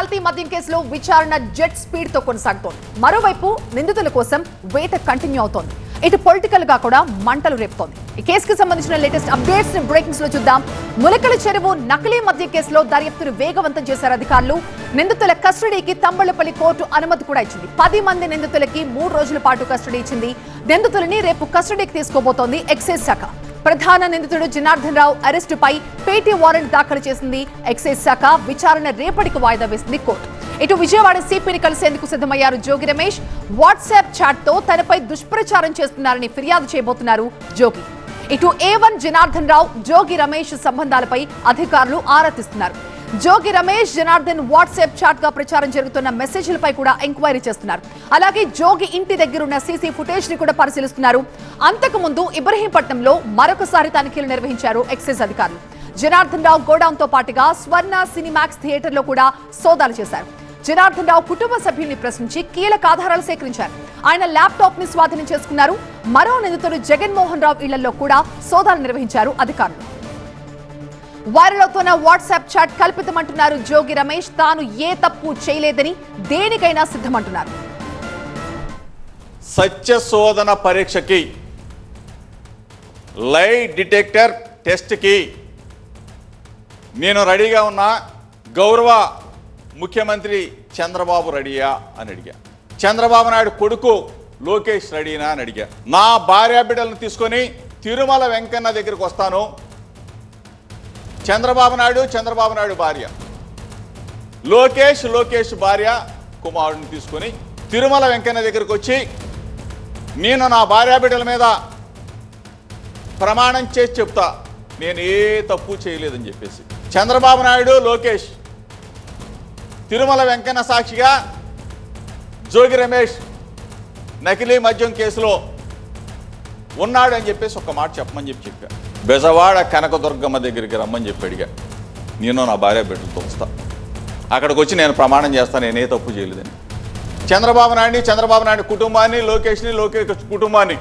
కల్తీ మద్యం కేసులో విచారణ జెట్ స్పీడ్తో కొనసాగుతోంది. మరోవైపు నిందితుల కోసం వేట కంటిన్యూ అవుతోంది. ఇటు పొలిటికల్గా కూడా మంటలు రేపుతోంది. ఈ కేసుకు సంబంధించిన లేటెస్ట్ అప్డేట్స్ని బ్రేకింగ్స్లో చూద్దాం. ములకల చెరువు నకిలీ మద్య కేసులో దర్యాప్తును వేగవంతం చేశారు అధికారులు. నిందితుల కస్టడీకి తంబళ్ళపల్లి కోర్టు అనుమతి కూడా ఇచ్చింది. పది మంది నిందితులకి మూడు రోజుల పాటు కస్టడీ ఇచ్చింది. నిందితులని రేపు కస్టడీకి తీసుకోబోతోంది ఎక్సైజ్ శాఖ. ప్రధాన నిందితుడు జనార్దన్ రావు అరెస్టుపై పేటీ వారెంట్ దాఖలు చేసింది ఎక్సైజ్ శాఖ. విచారణ రేపటికి వాయిదా వేసింది కోర్టు. ఇటు విజయవాడ సిపిని కలిసేందుకు సిద్ధమయ్యారు జోగి రమేష్. వాట్సాప్ చాట్తో తనపై దుష్ప్రచారం చేస్తున్నారని ఫిర్యాదు చేయబోతున్నారు జోగి. ఇటు ఏ వన్ జనార్దన్ రావు జోగి రమేష్ సంబంధాలపై అధికారులు ఆరా తీస్తున్నారు. జోగి రమేష్ జనార్దన్ వాట్సాప్ చాట్గా ప్రచారం జరుగుతున్న మెసేజ్లపై కూడా ఎంక్వైరీ చేస్తున్నారు. అలాగే జోగి ఇంటి దగ్గరున్న సీసీ ఫుటేజ్ని కూడా పరిశీలిస్తున్నారు. అంతకుముందు ఇబ్రహీంపట్నంలో మరొకసారి తనిఖీలు నిర్వహించారు ఎక్సైజ్ అధికారులు. జనార్దన్ రావు గోడౌన్తో పాటుగా స్వర్ణ సినిమాక్స్ థియేటర్లో కూడా సోదాలు చేశారు. జనార్దన్ రావు కుటుంబ సభ్యుల్ని ప్రశ్నించి కీలక ఆధారాలు సేకరించారు. ఆయన ల్యాప్టాప్ని స్వాధీనం చేసుకున్నారు. మరో నిందితుడు జగన్మోహన్ రావు ఇళ్ళలో కూడా సోదాలు నిర్వహించారు అధికారులు. వైరల్ అవుతున్న వాట్సాప్ చాట్ కల్పితమంటున్నారు జోగి రమేష్. తాను ఏ తప్పు చేయలేదని దేనికైనా సిద్ధమంటున్నారు. సత్య శోధన పరీక్షకి లై డిటెక్టర్ టెస్ట్కి నేను రెడీగా ఉన్నా. గౌరవ ముఖ్యమంత్రి చంద్రబాబు రెడీయా అని అడిగా. చంద్రబాబు నాయుడు కొడుకు లోకేష్ రెడీనా అని అడిగా. నా భార్య బిడ్డలను తీసుకొని తిరుమల వెంకన్న దగ్గరికి వస్తాను. చంద్రబాబు నాయుడు చంద్రబాబు నాయుడు భార్య. లోకేష్ లోకేష్ భార్య కుమారుడిని తీసుకొని తిరుమల వెంకన్న దగ్గరకు వచ్చి నేను నా భార్యాబిడ్డల మీద ప్రమాణం చేసి చెప్తా. నేను ఏ తప్పు చేయలేదని చెప్పేసి. చంద్రబాబు నాయుడు లోకేష్ తిరుమల వెంకన్న సాక్షిగా జోగి రమేష్ నకిలీ మద్యం కేసులో ఉన్నాడు అని చెప్పేసి ఒక మాట చెప్పమని చెప్పి చెప్పారు బెజవాడ కనకదుర్గమ్మ దగ్గరికి రమ్మని చెప్పి అడిగా. నేను నా భార్య బిడ్డలతో వస్తా అక్కడికి వచ్చి నేను ప్రమాణం చేస్తాను నేనే తప్పు చేయలేదని. చంద్రబాబు నాయుడిని చంద్రబాబు నాయుడు కుటుంబాన్ని లోకేష్ని లోకేష్ కుటుంబాన్ని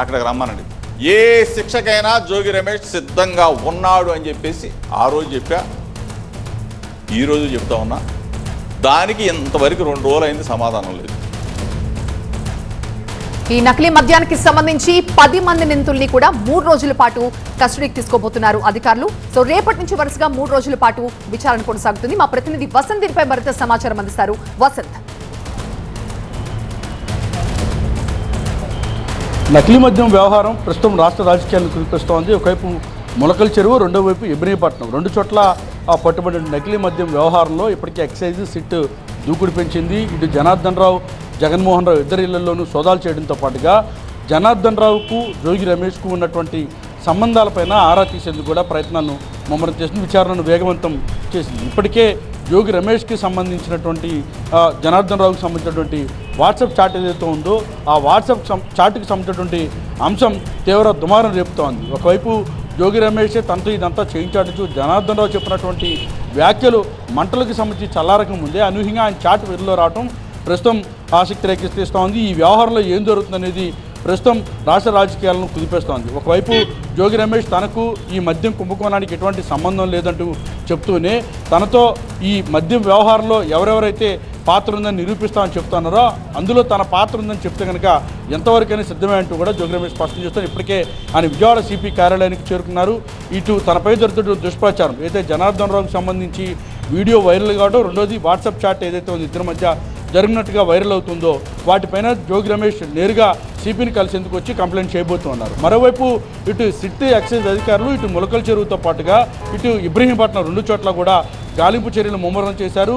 అక్కడికి రమ్మనండి. ఏ శిక్షకైనా జోగి రమేష్ సిద్ధంగా ఉన్నాడు అని చెప్పేసి ఆ రోజు చెప్పా. ఈ రోజు చెప్తా ఉన్నా. దానికి ఇంతవరకు రెండు రోజులు అయింది సమాధానం లేదు. ఈ నకిలీ మద్యానికి సంబంధించి పది మంది నిందితుల్ని కూడా మూడు రోజుల పాటు కస్టడీకి తీసుకోబోతున్నారు అధికారులు. సో రేపటి నుంచి వరుసగా మూడు రోజుల పాటు విచారణ కొనసాగుతుంది. మా ప్రతినిధి వసంత్ దీనిపై మరింత సమాచారం అందిస్తారు. వసంత్. నకిలీ మద్యం వ్యవహారం ప్రస్తుతం రాష్ట్ర రాజకీయాలను కురిపిస్తోంది ఒకవైపు మొలకల చెరువు రెండో వైపు ఇబ్రహీపట్నం. రెండు చోట్ల ఆ పట్టుబడిన నకిలీ మద్యం వ్యవహారంలో ఇప్పటికే ఎక్సైజ్ సిట్ దూకుడు పెంచింది. ఇటు జనార్దన్ రావు జగన్మోహన్ రావు ఇద్దరి ఇళ్ళలోనూ సోదాలు చేయడంతో పాటుగా జనార్దన్ రావుకు జోగి రమేష్కు ఉన్నటువంటి సంబంధాలపైన ఆరా తీసేందుకు కూడా ప్రయత్నాలను ముమ్మరం చేసింది విచారణను వేగవంతం చేసింది. ఇప్పటికే యోగి రమేష్కి సంబంధించినటువంటి జనార్దన్ రావుకి సంబంధించినటువంటి వాట్సాప్ చాట్ ఏదైతే ఉందో ఆ వాట్సాప్ సం- చాట్కి సంబంధించినటువంటి అంశం తీవ్ర దుమారం రేపుతోంది. ఒకవైపు యోగి రమేష్ తనతో ఇదంతా చేయించాడు. జనార్దన్ రావు చెప్పినటువంటి వ్యాఖ్యలు మంటలకు సంబంధించి చల్లారక ముందే అనూహ్యంగా ఆయన చాట్ వెలుగులో రావటం ప్రస్తుతం ఆసక్తి రేకెత్తిస్తోంది ఈ వ్యవహారంలో ఏం జరుగుతుందనేది ప్రస్తుతం రాష్ట్ర రాజకీయాలను కుదిపేస్తోంది ఒకవైపు జోగి రమేష్ తనకు ఈ మద్యం కుంభకోణానికి ఎటువంటి సంబంధం లేదంటూ చెప్తూనే తనతో ఈ మద్యం వ్యవహారంలో ఎవరెవరైతే పాత్ర ఉందని నిరూపిస్తామని చెప్తున్నారో అందులో తన పాత్ర ఉందని చెప్తే కనుక ఎంతవరకైనా సిద్ధమే అంటూ కూడా జోగి రమేష్ స్పష్టం చేస్తారు. ఇప్పటికే ఆయన విజయవాడ సిపి కార్యాలయానికి చేరుకున్నారు. ఇటు తనపై జరుగుతున్న దుష్ప్రచారం ఏదైతే జనార్దన్ రావుకి సంబంధించి వీడియో వైరల్ కావడం రెండోది వాట్సాప్ చాట్ ఏదైతే ఉంది ఇద్దరి మధ్య జరిగినట్టుగా వైరల్ అవుతుందో వాటిపైన జోగి రమేష్ నేరుగా సిపిని కలిసేందుకు వచ్చి కంప్లైంట్ చేయబోతున్నారు. మరోవైపు ఇటు సిటీ ఎక్సైజ్ అధికారులు ఇటు ములకల చెరువుతో పాటుగా ఇటు ఇబ్రహీంపట్నం రెండు చోట్ల కూడా గాలింపు చర్యలు ముమ్మరం చేశారు.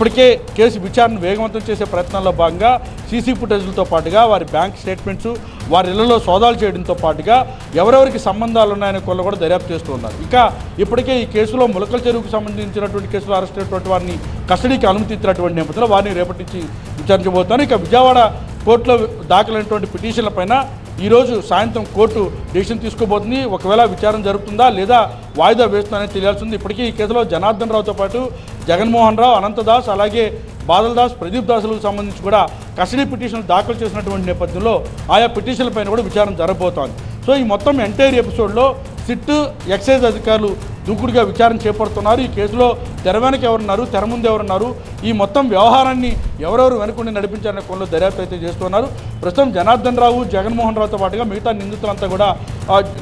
ఇప్పటికే కేసు విచారణ వేగవంతం చేసే ప్రయత్నాల్లో భాగంగా సీసీ ఫుటేజ్లతో పాటుగా వారి బ్యాంక్ స్టేట్మెంట్స్ వారి ఇళ్ళలో సోదాలు చేయడంతో పాటుగా ఎవరెవరికి సంబంధాలు ఉన్నాయనే కొల్ల కూడా దర్యాప్తు చేస్తూ ఉన్నారు. ఇక ఇప్పటికే ఈ కేసులో ములకల చెరువుకు సంబంధించినటువంటి కేసులో అరెస్ట్ అయినటువంటి వారిని కస్టడీకి అనుమతించినటువంటి నేపథ్యంలో వారిని రేపటి నుంచి విచారించబోతున్నారు. ఇక విజయవాడ కోర్టులో దాఖలైనటువంటి పిటిషన్లపైన ఈరోజు సాయంత్రం కోర్టు డిసిషన్ తీసుకోబోతుంది. ఒకవేళ విచారణ జరుగుతుందా లేదా వాయిదా వేస్తుందనేది తెలియాల్సింది. ఇప్పటికీ ఈ కేసులో జనార్దన్ రావుతో పాటు జగన్మోహన్ రావు అనంతదాస్ అలాగే బాదల్ దాస్ ప్రదీప్ దాసులకు సంబంధించి కూడా కస్టడీ పిటిషన్లు దాఖలు చేసినటువంటి నేపథ్యంలో ఆయా పిటిషన్లపైన కూడా విచారణ జరగబోతోంది సో ఈ మొత్తం ఎంటైర్ ఎపిసోడ్లో సిట్ ఎక్సైజ్ అధికారులు దూకుడుగా విచారణ చేపడుతున్నారు. ఈ కేసులో తెర వెనక ఎవరున్నారు తెర ముందు ఎవరున్నారు ఈ మొత్తం వ్యవహారాన్ని ఎవరెవరు వెనుకుండి నడిపించారనే కోణంలో దర్యాప్తు అయితే చేస్తున్నారు. ప్రస్తుతం జనార్దన్ రావు జగన్మోహన్ రావుతో పాటుగా మిగతా నిందితులంతా కూడా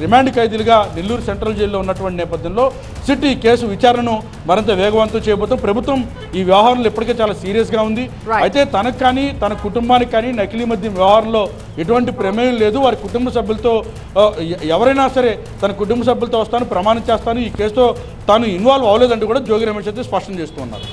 రిమాండ్ ఖైదీలుగా నెల్లూరు సెంట్రల్ జైల్లో ఉన్నటువంటి నేపథ్యంలో సిట్ ఈ కేసు విచారణను మరింత వేగవంతం చేయబోతాం ప్రభుత్వం ఈ వ్యవహారంలో ఇప్పటికే చాలా సీరియస్గా ఉంది. అయితే తనకు కానీ తన కుటుంబానికి కానీ నకిలీ మద్యం వ్యవహారంలో ఎటువంటి ప్రమేయం లేదు. వారి కుటుంబ సభ్యులతో ఎవరైనా సరే తన కుటుంబ సభ్యులతో వస్తాను ప్రమాణం చేస్తాను ఈ కేసుతో తాను ఇన్వాల్వ్ అవ్వలేదంటూ కూడా జోగి రమేష్ అయితే స్పష్టం చేస్తూ ఉన్నారు.